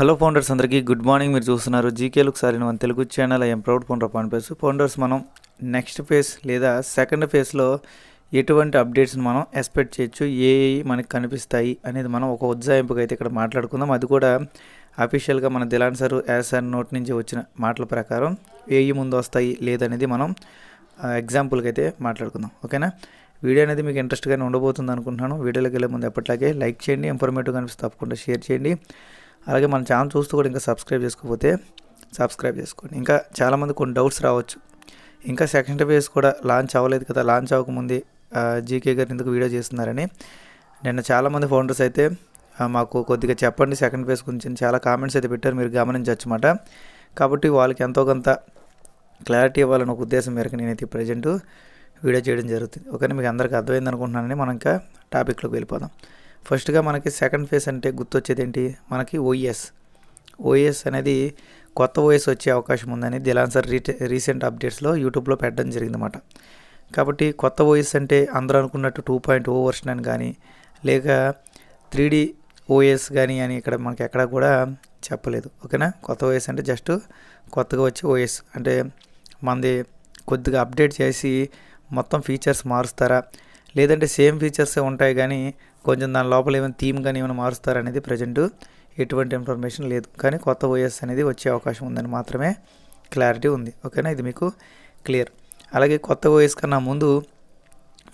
Hello founders అందరికీ good morning. మీరు చూస్తున్నారు జీకేలకు సారిన మన Telugu channel I'm proud founder pan founders మనం నెక్స్ట్ ఫేజ్ లేదా సెకండ్ ఫేజ్లో ఎటువంటి అప్డేట్స్ని మనం ఎక్స్పెక్ట్ చేయొచ్చు ఏ మనకి కనిపిస్తాయి అనేది మనం ఒక ఉజ్జాయింపుగా అయితే ఇక్కడ మాట్లాడుకుందాం. అది కూడా అఫీషియల్గా మన దిలాన్ సార్ యాజ్ సార్ నోట్ నుంచి వచ్చిన మాటల ప్రకారం ఏ ముందు వస్తాయి లేదనేది మనం ఎగ్జాంపుల్కి అయితే మాట్లాడుకుందాం. ఓకేనా? వీడియో అనేది మీకు ఇంట్రెస్ట్గానే ఉండబోతుంది అనుకుంటున్నాను. వీడియోలోకి వెళ్ళే ముందు ఎప్పటిలాగే లైక్ చేయండి ఇన్ఫర్మేటివ్ కనిపిస్తే తప్పకుండా షేర్ చేయండి. అలాగే మన ఛానల్ చూస్తూ కూడా ఇంకా సబ్స్క్రైబ్ చేసుకోకపోతే సబ్స్క్రైబ్ చేసుకోండి. ఇంకా చాలామంది కొన్ని డౌట్స్ రావచ్చు. ఇంకా సెకండ్ ఫేజ్ కూడా లాంచ్ అవ్వలేదు కదా లాంచ్ అవ్వకముందే జీకే గారు ఎందుకు వీడియో చేస్తున్నారని నిన్న చాలామంది ఫౌండర్స్ అయితే మాకు కొద్దిగా చెప్పండి సెకండ్ ఫేజ్ గురించి చాలా కామెంట్స్ అయితే పెట్టారు. మీరు గమనించవచ్చు అన్నమాట కాబట్టి వాళ్ళకి ఎంతో కొంత క్లారిటీ ఇవ్వాలని ఒక ఉద్దేశం మేరకు నేనైతే ప్రజెంట్ వీడియో చేయడం జరుగుతుంది. ఓకే మీకు అందరికీ అర్థమైంది అనుకుంటున్నానని మనం ఇంకా టాపిక్లోకి వెళ్ళిపోదాం. ఫస్ట్గా మనకి సెకండ్ ఫేజ్ అంటే గుర్తొచ్చేది ఏంటి మనకి ఓఎస్ ఓఎస్ అనేది కొత్త ఓఎస్ వచ్చే అవకాశం ఉందని దిలాన్ సార్ రీసెంట్ అప్డేట్స్లో యూట్యూబ్లో పెట్టడం జరిగిందన్నమాట. కాబట్టి కొత్త ఓఎస్ అంటే అందరూ అనుకున్నట్టు టూ పాయింట్ ఓ వర్షన్ అని కానీ లేక త్రీ డి ఓఎస్ కానీ అని ఇక్కడ మనకి ఎక్కడ కూడా చెప్పలేదు. ఓకేనా? కొత్త ఓఎస్ అంటే జస్ట్ కొత్తగా వచ్చే ఓఎస్ అంటే మనది కొద్దిగా అప్డేట్ చేసి మొత్తం ఫీచర్స్ మారుస్తారా? లేదంటే సేమ్ ఫీచర్సే ఉంటాయి కానీ కొంచెం దాని లోపల ఏమైనా థీమ్ కానీ ఏమైనా మారుస్తారనేది ప్రజెంట్ ఎటువంటి ఇన్ఫర్మేషన్ లేదు. కానీ కొత్త ఓఎస్ అనేది వచ్చే అవకాశం ఉందని మాత్రమే క్లారిటీ ఉంది. ఓకేనా ఇది మీకు క్లియర్ అలాగే కొత్త ఓఎస్ కన్నా ముందు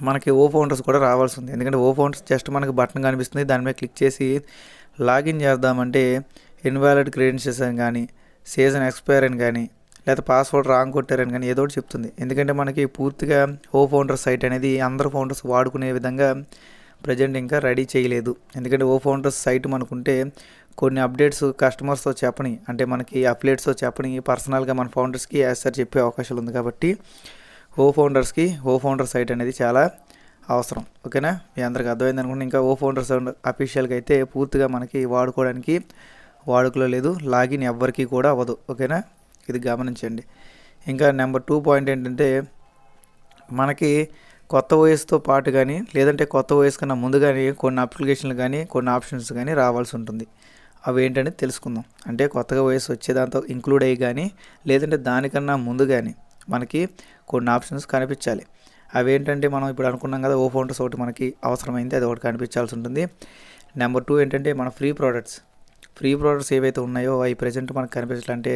మనకి ఓ ఫౌండర్స్ కూడా రావాల్సి ఉంది. ఎందుకంటే ఓ ఫౌండర్స్ జస్ట్ మనకి బటన్ కనిపిస్తుంది. దాని మీద క్లిక్ చేసి లాగిన్ చేద్దామంటే ఇన్వాలిడ్ క్రెడెన్షియల్స్ అని కానీ సీజన్ ఎక్స్పైర్ అని కానీ లేదా పాస్వర్డ్ రాంగ్ కొట్టారని కానీ ఏదో ఒకటి చెప్తుంది. ఎందుకంటే మనకి పూర్తిగా ఓ ఫౌండర్ సైట్ అనేది అందరు ఫౌండర్స్ వాడుకునే విధంగా ప్రజెంట్ ఇంకా రెడీ చేయలేదు. ఎందుకంటే ఓ ఫౌండర్స్ సైట్ మనకుంటే కొన్ని అప్డేట్స్ కస్టమర్స్తో చెప్పని అంటే మనకి అప్డేట్స్తో చెప్పని పర్సనల్గా మన ఫౌండర్స్కి యాజ్ సార్ చెప్పే అవకాశాలు ఉంది కాబట్టి ఓ ఫౌండర్స్కి ఓ ఫౌండర్ సైట్ అనేది చాలా అవసరం. ఓకేనా? మీ అందరికి అర్థమైంది అనుకుంటే ఇంకా ఓ ఫౌండర్స్ అఫీషియల్గా అయితే పూర్తిగా మనకి వాడుకోవడానికి వాడుకలో లేదు. లాగిన్ ఎవ్వరికి కూడా అవ్వదు. ఓకేనా? ఇది గమనించండి. ఇంకా నెంబర్ టూ పాయింట్ ఏంటంటే మనకి కొత్త ఓఎస్తో పాటు కానీ లేదంటే కొత్త ఓఎస్ కన్నా ముందు కానీ కొన్ని అప్లికేషన్లు కానీ కొన్ని ఆప్షన్స్ కానీ రావాల్సి ఉంటుంది. అవి ఏంటనేది తెలుసుకుందాం. అంటే కొత్తగా ఓఎస్ వచ్చేదాంతో ఇంక్లూడ్ అయ్యి కానీ లేదంటే దానికన్నా ముందు కానీ మనకి కొన్ని ఆప్షన్స్ కనిపించాలి. అవి ఏంటంటే మనం ఇప్పుడు అనుకున్నాం కదా ఓ ఫోన్స్ ఒకటి మనకి అవసరమైంది అది ఒకటి కనిపించాల్సి ఉంటుంది. నెంబర్ టూ ఏంటంటే మన ఫ్రీ ప్రోడక్ట్స్ ఫ్రీ ప్రోడక్ట్స్ ఏవైతే ఉన్నాయో అవి ప్రజెంట్ మనకు కనిపించాలంటే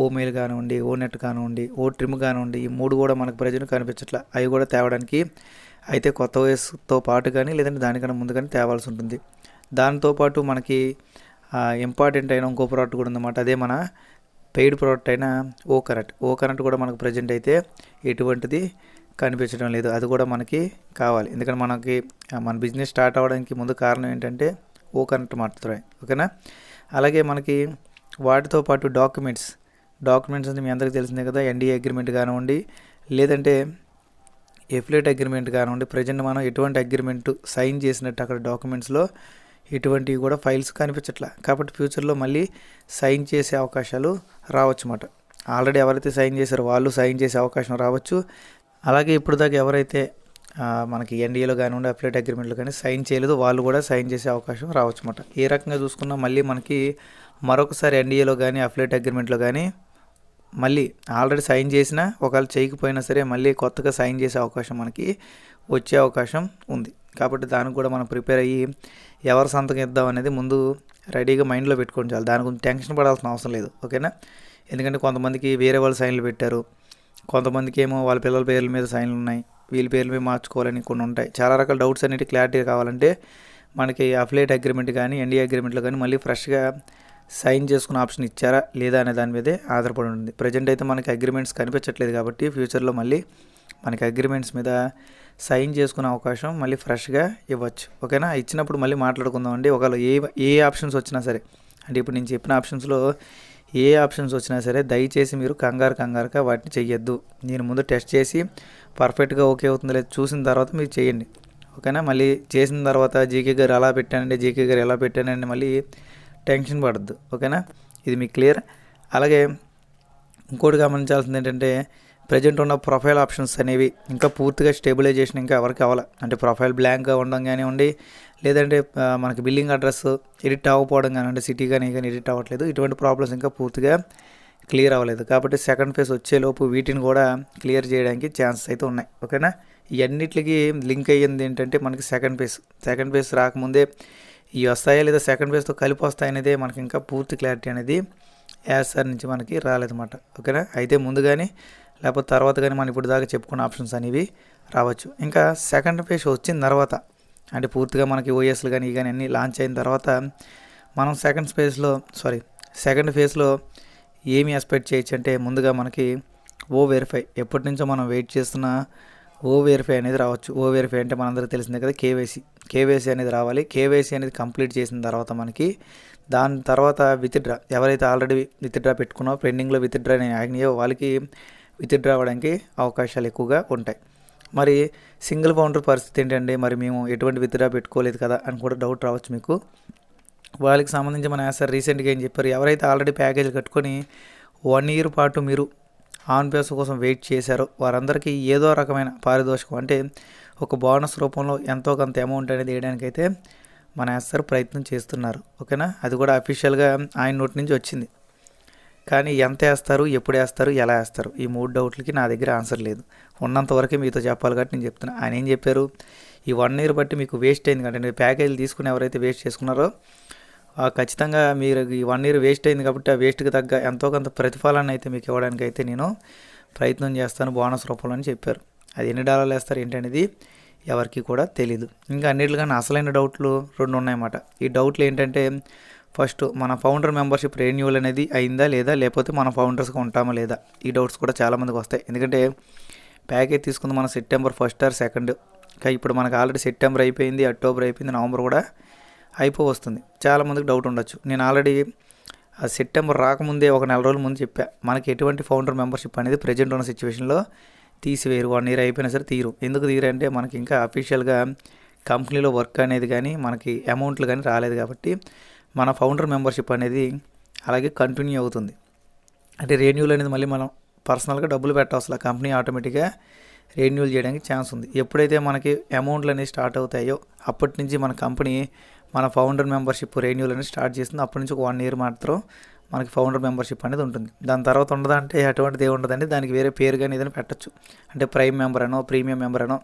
ఓ మెయిల్ కానివ్వండి ఓ నెట్ కానివ్వండి ఓ ట్రిమ్ కానివ్వండి ఈ మూడు కూడా మనకు ప్రజలు కనిపించట్లా. అవి కూడా తేవడానికి అయితే కొత్త వయసుతో పాటు కానీ లేదంటే దానికన్నా ముందు కానీ తేవాల్సి ఉంటుంది. దాంతోపాటు మనకి ఇంపార్టెంట్ అయిన ఇంకో ప్రోడక్ట్ కూడా ఉందన్నమాట. అదే మన పెయిడ్ ప్రోడక్ట్ అయిన ఓ కరెంట్ ఓ కరెంట్ కూడా మనకు ప్రజెంట్ అయితే ఎటువంటిది కనిపించడం లేదు. అది కూడా మనకి కావాలి. ఎందుకంటే మనకి మన బిజినెస్ స్టార్ట్ అవ్వడానికి ముందు కారణం ఏంటంటే ఓ కరెంట్ మాత్రమే. ఓకేనా? అలాగే మనకి వాటితో పాటు డాక్యుమెంట్స్. డాక్యుమెంట్స్ అంటే మీ అందరికీ తెలిసిందే కదా ఎన్డీఏ అగ్రిమెంట్ కానివ్వండి లేదంటే ఎఫ్లేట్ అగ్రిమెంట్ కానివ్వండి ప్రజెంట్ మనం ఎటువంటి అగ్రిమెంట్ సైన్ చేసినట్టు అక్కడ డాక్యుమెంట్స్లో ఇటువంటివి కూడా ఫైల్స్ కనిపించట్లా. కాబట్టి ఫ్యూచర్లో మళ్ళీ సైన్ చేసే అవకాశాలు రావచ్చు ఆల్రెడీ ఎవరైతే సైన్ చేశారో వాళ్ళు సైన్ చేసే అవకాశం రావచ్చు. అలాగే ఇప్పుడు దాకా ఎవరైతే మనకి ఎన్డీఏలో కానివ్వండి అఫిలేట్ అగ్రిమెంట్లు కానీ సైన్ చేయలేదు వాళ్ళు కూడా సైన్ చేసే అవకాశం రావచ్చు అన్నమాట ఏ రకంగా చూసుకున్నా మళ్ళీ మనకి మరొకసారి ఎన్డీఏలో కానీ అఫిలేట్ అగ్రిమెంట్లో కానీ మళ్ళీ ఆల్రెడీ సైన్ చేసినా ఒకవేళ చేయకపోయినా సరే మళ్ళీ కొత్తగా సైన్ చేసే అవకాశం మనకి వచ్చే అవకాశం ఉంది. కాబట్టి దానికి కూడా మనం ప్రిపేర్ అయ్యి ఎవరు సంతకం ఇద్దాం అనేది ముందు రెడీగా మైండ్లో పెట్టుకొని చాలు. దాని గురించి టెన్షన్ పడాల్సిన అవసరం లేదు. ఓకేనా? ఎందుకంటే కొంతమందికి వేరే వాళ్ళు సైన్లు పెట్టారు. కొంతమందికి ఏమో వాళ్ళ పిల్లల పేర్ల మీద సైన్లు ఉన్నాయి. వీళ్ళ పేర్ల మీద మార్చుకోవాలని కొన్ని ఉంటాయి. చాలా రకాల డౌట్స్ అనేవి క్లారిటీ కావాలంటే మనకి అఫిలేట్ అగ్రిమెంట్ కానీ ఎన్డీ అగ్రిమెంట్లో కానీ మళ్ళీ ఫ్రెష్గా సైన్ చేసుకున్న ఆప్షన్ ఇచ్చారా లేదా అనే దాని మీదే ఆధారపడి ఉంటుంది. ప్రజెంట్ అయితే మనకి అగ్రిమెంట్స్ కనిపించట్లేదు కాబట్టి ఫ్యూచర్లో మళ్ళీ మనకి అగ్రిమెంట్స్ మీద సైన్ చేసుకునే అవకాశం మళ్ళీ ఫ్రెష్గా ఇవ్వచ్చు. ఓకేనా? ఇచ్చినప్పుడు మళ్ళీ మాట్లాడుకుందాం అండి. ఒకవేళ ఏ ఏ ఆప్షన్స్ వచ్చినా సరే. అంటే ఇప్పుడు నేను చెప్పిన ఆప్షన్స్లో ఏ ఆప్షన్స్ వచ్చినా సరే దయచేసి మీరు కంగారు కంగారుగా వాటిని చెయ్యొద్దు. నేను ముందు టెస్ట్ చేసి పర్ఫెక్ట్గా ఓకే అవుతుంది లేదు చూసిన తర్వాత మీరు చేయండి. ఓకేనా? మళ్ళీ చేసిన తర్వాత జీకే గారు అలా పెట్టానండి జీకే గారు ఎలా పెట్టానండి మళ్ళీ టెన్షన్ పడద్దు ఓకేనా? ఇది మీకు క్లియర్. అలాగే ఇంకోటి గమనించాల్సింది ఏంటంటే ప్రజెంట్ ఉన్న ప్రొఫైల్ ఆప్షన్స్ అనేవి ఇంకా పూర్తిగా స్టేబిలైజేషన్ ఇంకా ఎవరికి అవ్వాలి. అంటే ప్రొఫైల్ బ్లాంక్గా ఉండడం కానివ్వండి లేదంటే మనకి బిల్లింగ్ అడ్రస్ ఎడిట్ అవ్వకపోవడం కానివ్వండి సిటీ కానీ కానీ ఎడిట్ అవ్వట్లేదు. ఇటువంటి ప్రాబ్లమ్స్ ఇంకా పూర్తిగా క్లియర్ అవ్వలేదు. కాబట్టి సెకండ్ ఫేజ్ వచ్చేలోపు వీటిని కూడా క్లియర్ చేయడానికి ఛాన్సెస్ అయితే ఉన్నాయి ఓకేనా? ఇవన్నిటికి లింక్ అయ్యింది ఏంటంటే మనకి సెకండ్ ఫేజ్. సెకండ్ ఫేజ్ రాకముందే ఇవి వస్తాయా లేదా సెకండ్ ఫేజ్తో కలిపి వస్తాయనేదే మనకి ఇంకా పూర్తి క్లారిటీ అనేది యాజ్ నుంచి మనకి రాలేదన్నమాట. ఓకేనా అయితే ముందు కానీ లేకపోతే తర్వాత కానీ మనం ఇప్పుడు దాకా చెప్పుకున్న ఆప్షన్స్ అనేవి రావచ్చు. ఇంకా సెకండ్ ఫేజ్ వచ్చిన తర్వాత అంటే పూర్తిగా మనకి ఓఎస్లు కానీ కానీ అన్నీ లాంచ్ అయిన తర్వాత మనం సెకండ్ ఫేజ్లో సారీ సెకండ్ ఫేజ్లో ఏమి ఎక్స్పెక్ట్ చేయొచ్చు అంటే ముందుగా మనకి ఓ వెరిఫై ఎప్పటి నుంచో మనం వెయిట్ చేస్తున్న ఓ అనేది రావచ్చు. ఓ అంటే మనందరికీ తెలిసిందే కదా కేవైసీ కేవైసీ అనేది రావాలి. కేవైసీ అనేది కంప్లీట్ చేసిన తర్వాత మనకి దాని తర్వాత విత్డ్రా ఎవరైతే ఆల్రెడీ విత్డ్రా పెట్టుకున్నారో పెండింగ్లో విత్డ్రా అయినాయో వాళ్ళకి విత్డ్రా అవ్వడానికి అవకాశాలు ఎక్కువగా ఉంటాయి. మరి సింగిల్ ఫౌండర్ పరిస్థితి ఏంటండి? మరి మేము ఎటువంటి విత్డ్రా పెట్టుకోలేదు కదా అని కూడా డౌట్ రావచ్చు మీకు. వాళ్ళకి సంబంధించి మన సార్ రీసెంట్గా ఏం చెప్పారు? ఎవరైతే ఆల్రెడీ ప్యాకేజ్ కట్టుకొని వన్ ఇయర్ పాటు మీరు ఆన్ పేస్ కోసం వెయిట్ చేశారో. వారందరికీ ఏదో రకమైన పారితోషికం అంటే ఒక బోనస్ రూపంలో ఎంతో కొంత అమౌంట్ అనేది వేయడానికైతే మన ఎస్ఆర్ ప్రయత్నం చేస్తున్నారు. ఓకేనా? అది కూడా అఫీషియల్గా ఆయన నోటి నుంచి వచ్చింది. కానీ ఎంత వేస్తారు ఎప్పుడు వేస్తారు ఎలా వేస్తారు? ఈ మూడు డౌట్లకి నా దగ్గర ఆన్సర్ లేదు. ఉన్నంత వరకే మీతో చెప్పాలి కాబట్టి నేను చెప్తున్నా. ఆయన ఏం చెప్పారు? ఈ వన్ ఇయర్ బట్టి మీకు వేస్ట్ అయింది కంటే మీరు ప్యాకేజీలు తీసుకుని ఎవరైతే వేస్ట్ చేసుకున్నారో ఖచ్చితంగా మీరు ఈ వన్ ఇయర్ వేస్ట్ అయింది కాబట్టి ఆ వేస్ట్కి తగ్గ ఎంతో కొంత ప్రతిఫలాన్ని అయితే మీకు ఇవ్వడానికి అయితే నేను ప్రయత్నం చేస్తాను బోనస్ రూపంలో అని చెప్పారు. అది ఎన్ని డాలర్లు వేస్తారు ఏంటనేది ఎవరికి కూడా తెలీదు. ఇంకా అన్నిటికన్నా అసలైన డౌట్లు రెండు ఉన్నాయన్నమాట. ఈ డౌట్లు ఏంటంటే ఫస్ట్ మన ఫౌండర్ మెంబర్షిప్ రెన్యూవల్ అనేది అయిందా లేదా లేకపోతే మన ఫౌండర్స్గా ఉంటామా లేదా? ఈ డౌట్స్ కూడా చాలామందికి వస్తాయి. ఎందుకంటే ప్యాకేజ్ తీసుకుంది మన సెప్టెంబర్ ఫస్ట్ ఆర్ సెకండ్. ఇప్పుడు మనకు ఆల్రెడీ సెప్టెంబర్ అయిపోయింది అక్టోబర్ అయిపోయింది నవంబర్ కూడా అయిపో వస్తుంది చాలామందికి డౌట్ ఉండొచ్చు. నేను ఆల్రెడీ ఆ సెప్టెంబర్ రాకముందే ఒక నెల రోజుల ముందు చెప్పా మనకి ఎటువంటి ఫౌండర్ మెంబర్షిప్ అనేది ప్రజెంట్ ఉన్న సిచ్యువేషన్లో తీసివేయరు. వన్ ఇయర్ అయిపోయినా సరే తీరు. ఎందుకు తీరు అంటే మనకి ఇంకా అఫీషియల్గా కంపెనీలో వర్క్ అనేది కానీ మనకి అమౌంట్లు కానీ రాలేదు కాబట్టి మన ఫౌండర్ మెంబర్షిప్ అనేది అలాగే కంటిన్యూ అవుతుంది. అంటే రెన్యూల్ అనేది మళ్ళీ మనం పర్సనల్గా డబ్బులు పెట్టవలసిన కంపెనీ ఆటోమేటిక్గా రెన్యూల్ చేయడానికి ఛాన్స్ ఉంది. ఎప్పుడైతే మనకి అమౌంట్లు అనేవి స్టార్ట్ అవుతాయో అప్పటి నుంచి మన కంపెనీ మన ఫౌండర్ మెంబర్షిప్ రెన్యూల్ అనేది స్టార్ట్ చేస్తుంది. అప్పటి నుంచి ఒక వన్ ఇయర్ మాత్రం మనకి ఫౌండర్ మెంబర్షిప్ అనేది ఉంటుంది. దాని తర్వాత ఉండదంటే అటువంటిది ఏమి ఉండదండి. దానికి వేరే పేరు కానీ ఏదైనా పెట్టచ్చు. అంటే ప్రైమ్ మెంబర్ అనో ప్రీమియం మెంబర్ అనో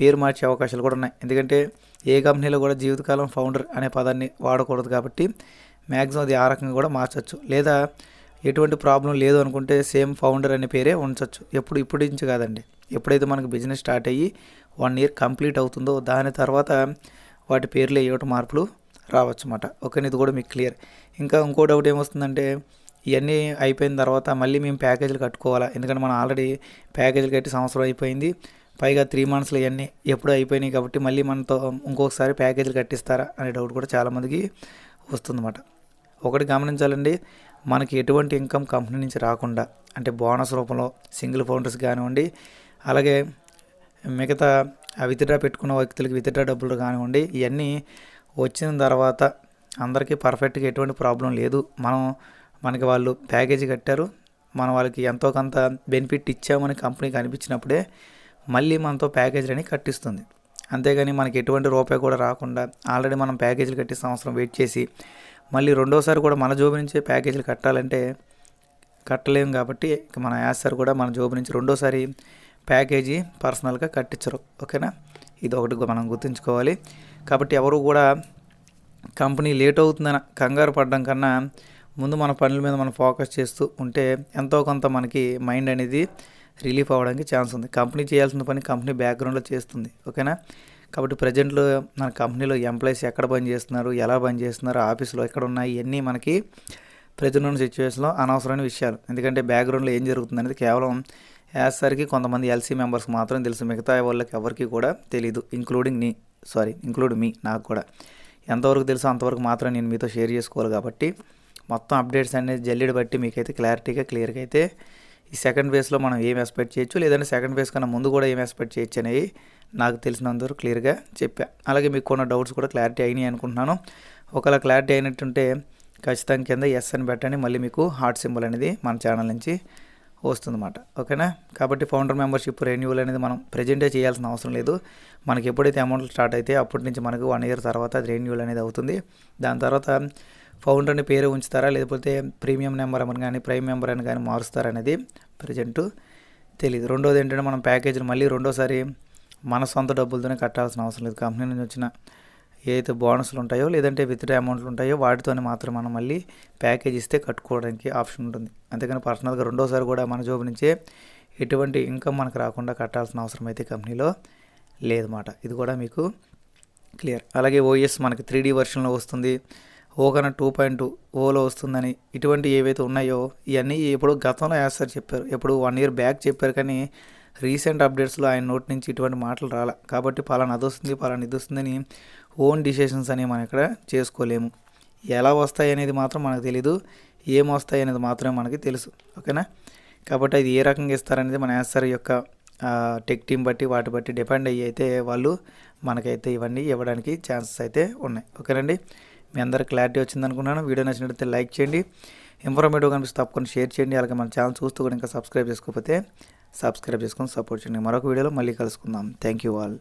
పేరు మార్చే అవకాశాలు కూడా ఉన్నాయి. ఎందుకంటే ఏ కంపెనీలో కూడా జీవితకాలం ఫౌండర్ అనే పదాన్ని వాడకూడదు కాబట్టి మ్యాక్సిమం అది ఆ రకంగా కూడా మార్చచ్చు. లేదా ఎటువంటి ప్రాబ్లం లేదు అనుకుంటే సేమ్ ఫౌండర్ అనే పేరే ఉంచవచ్చు ఎప్పుడు ఇప్పుడు నుంచి కాదండి. ఎప్పుడైతే మనకు బిజినెస్ స్టార్ట్ అయ్యి వన్ ఇయర్ కంప్లీట్ అవుతుందో దాని తర్వాత వాటి పేర్లు వేయటం మార్పులు రావచ్చు అన్నమాట ఓకే ఇది కూడా మీకు క్లియర్. ఇంకా ఇంకో డౌట్ ఏమొస్తుందంటే ఇవన్నీ అయిపోయిన తర్వాత మళ్ళీ మేము ప్యాకేజీలు కట్టుకోవాలా? ఎందుకంటే మనం ఆల్రెడీ ప్యాకేజీలు కట్టి సంవత్సరం అయిపోయింది. పైగా త్రీ మంత్స్లో ఇవన్నీ ఎప్పుడు అయిపోయినాయి కాబట్టి మళ్ళీ మనతో ఇంకొకసారి ప్యాకేజీలు కట్టిస్తారా అనే డౌట్ కూడా చాలామందికి వస్తుందన్నమాట. ఒకటి గమనించాలండి మనకి ఎటువంటి ఇన్కమ్ కంపెనీ నుంచి రాకుండా అంటే బోనస్ రూపంలో సింగిల్ ఫౌండర్స్ కానివ్వండి అలాగే మిగతా ఆ విత్డ్రా పెట్టుకున్న వ్యక్తులకి విత్డ్రా డబ్బులు కానివ్వండి ఇవన్నీ వచ్చిన తర్వాత అందరికీ పర్ఫెక్ట్గా ఎటువంటి ప్రాబ్లం లేదు. మనం మనకి వాళ్ళు ప్యాకేజీ కట్టారు మనం వాళ్ళకి ఎంతో కొంత బెనిఫిట్ ఇచ్చామని కంపెనీకి అనిపించినప్పుడే మళ్ళీ మనతో ప్యాకేజీ అని కట్టిస్తుంది. అంతేగాని మనకి ఎటువంటి రూపాయి కూడా రాకుండా ఆల్రెడీ మనం ప్యాకేజీలు కట్టి సంవత్సరం వెయిట్ చేసి మళ్ళీ రెండోసారి కూడా మన జోబు నుంచే ప్యాకేజీలు కట్టాలంటే కట్టలేము కాబట్టి మన మన యాసర్ కూడా మన జోబు నుంచి రెండోసారి ప్యాకేజీ పర్సనల్గా కట్టించరు. ఓకేనా? ఇది ఒకటి మనం గుర్తుంచుకోవాలి. కాబట్టి ఎవరు కూడా కంపెనీ లేట్ అవుతుందని కంగారు పడడం కన్నా ముందు మన పనుల మీద మనం ఫోకస్ చేస్తూ ఉంటే ఎంతో కొంత మనకి మైండ్ అనేది రిలీఫ్ అవ్వడానికి ఛాన్స్ ఉంది. కంపెనీ చేయాల్సిన పని కంపెనీ బ్యాక్గ్రౌండ్లో చేస్తుంది. ఓకేనా? కాబట్టి ప్రజెంట్లో మన కంపెనీలో ఎంప్లాయీస్ ఎక్కడ పని చేస్తున్నారు ఎలా పని చేస్తున్నారు ఆఫీసులో ఎక్కడ ఉన్నాయి ఇవన్నీ మనకి ప్రజెంట్ ఉన్న సిచ్యువేషన్లో అనవసరమైన విషయాలు. ఎందుకంటే బ్యాక్గ్రౌండ్లో ఏం జరుగుతుంది అనేది కేవలం యాసరికి కొంతమంది ఎల్సీ మెంబర్స్కి మాత్రం తెలుసు. మిగతా వాళ్ళకి ఎవరికి కూడా తెలియదు ఇంక్లూడింగ్ నీ సారీ ఇంక్లూడ్ మీ నాకు కూడా. ఎంతవరకు తెలుసో అంతవరకు మాత్రం నేను మీతో షేర్ చేసుకోవాలి కాబట్టి మొత్తం అప్డేట్స్ అనేది జల్లెడ బట్టి మీకైతే క్లారిటీగా క్లియర్గా అయితే ఈ సెకండ్ ఫేజ్లో మనం ఏం ఎక్స్పెక్ట్ చేయొచ్చు? లేదంటే సెకండ్ ఫేజ్ కన్నా ముందు కూడా ఏం ఎక్స్పెక్ట్ చేయొచ్చు అనేవి నాకు తెలిసినంతవరకు క్లియర్గా చెప్పా. అలాగే మీకు కొన్ని డౌట్స్ కూడా క్లారిటీ అయినాయి అనుకుంటున్నాను. ఒకవేళ క్లారిటీ అయినట్టుంటే ఖచ్చితంగా కింద ఎస్ అని పెట్టండి. మళ్ళీ మీకు హార్ట్ సింబల్ అనేది మన ఛానల్ నుంచి వస్తుందన్నమాట. ఓకేనా? కాబట్టి ఫౌండర్ మెంబర్షిప్ రెన్యువల్ అనేది మనం ప్రజెంటే చేయాల్సిన అవసరం లేదు. మనకి ఎప్పుడైతే అమౌంట్ స్టార్ట్ అయితే అప్పటి నుంచి మనకు వన్ ఇయర్ తర్వాత అది రెన్యువల్ అనేది అవుతుంది. దాని తర్వాత ఫౌండర్ని పేరు ఉంచుతారా? లేకపోతే ప్రీమియం నెంబర్ అని కానీ ప్రైమ్ మెంబర్ అని కానీ మారుస్తారా అనేది ప్రజెంటు తెలియదు రెండోది ఏంటంటే మనం ప్యాకేజీని మళ్ళీ రెండోసారి మన సొంత డబ్బులతోనే కట్టాల్సిన అవసరం లేదు. కంపెనీ నుంచి వచ్చిన ఏదైతే బోనస్లు ఉంటాయో లేదంటే విత్డ్రా అమౌంట్లు ఉంటాయో వాటితోనే మాత్రం మనం మళ్ళీ ప్యాకేజ్ ఇస్తే కట్టుకోవడానికి ఆప్షన్ ఉంటుంది. అంతేకాని పర్సనల్గా రెండోసారి కూడా మన జాబ్ నుంచే ఎటువంటి ఇన్కమ్ మనకు రాకుండా కట్టాల్సిన అవసరం అయితే కంపెనీలో లేదన్నమాట. ఇది కూడా మీకు క్లియర్. అలాగే ఓఎస్ మనకి త్రీ డీ వర్షన్లో వస్తుంది. ఓ కన్నా టూ పాయింట్ టూ ఓలో వస్తుందని ఇటువంటి ఏవైతే ఉన్నాయో ఇవన్నీ ఎప్పుడు గతంలో వేస్తారు చెప్పారు. ఎప్పుడు వన్ ఇయర్ బ్యాక్ చెప్పారు కానీ రీసెంట్ అప్డేట్స్లో ఆయన నోటి నుంచి ఇటువంటి మాటలు రాలే. కాబట్టి పలానా అది వస్తుంది పలానా ఇది వస్తుందని ఓన్ డిసిషన్స్ అనేవి మనం ఇక్కడ చేసుకోలేము. ఎలా వస్తాయి అనేది మాత్రం మనకు తెలీదు. ఏం వస్తాయి అనేది మాత్రమే మనకి తెలుసు. ఓకేనా? కాబట్టి అది ఏ రకంగా ఇస్తారనేది మన యాసర్ యొక్క టెక్ టీం బట్టి వాటి బట్టి డిపెండ్ అయ్యి అయితే వాళ్ళు మనకైతే ఇవన్నీ ఇవ్వడానికి ఛాన్సెస్ అయితే ఉన్నాయి. ఓకేనండి? మీ అందరు క్లారిటీ వచ్చింది అనుకున్నాను. వీడియో నచ్చినట్లయితే లైక్ చేయండి. ఇన్ఫర్మేటివ్ కనిపిస్తే తప్పకుండా షేర్ చేయండి. అలాగే మన ఛానల్ చూస్తూ కూడా ఇంకా సబ్స్క్రైబ్ చేసుకోకపోతే సబ్స్క్రైబ్ చేసుకొని సపోర్ట్ చేయండి. మరొక వీడియోలో మళ్ళీ కలుసుకుందాం. Thank you all.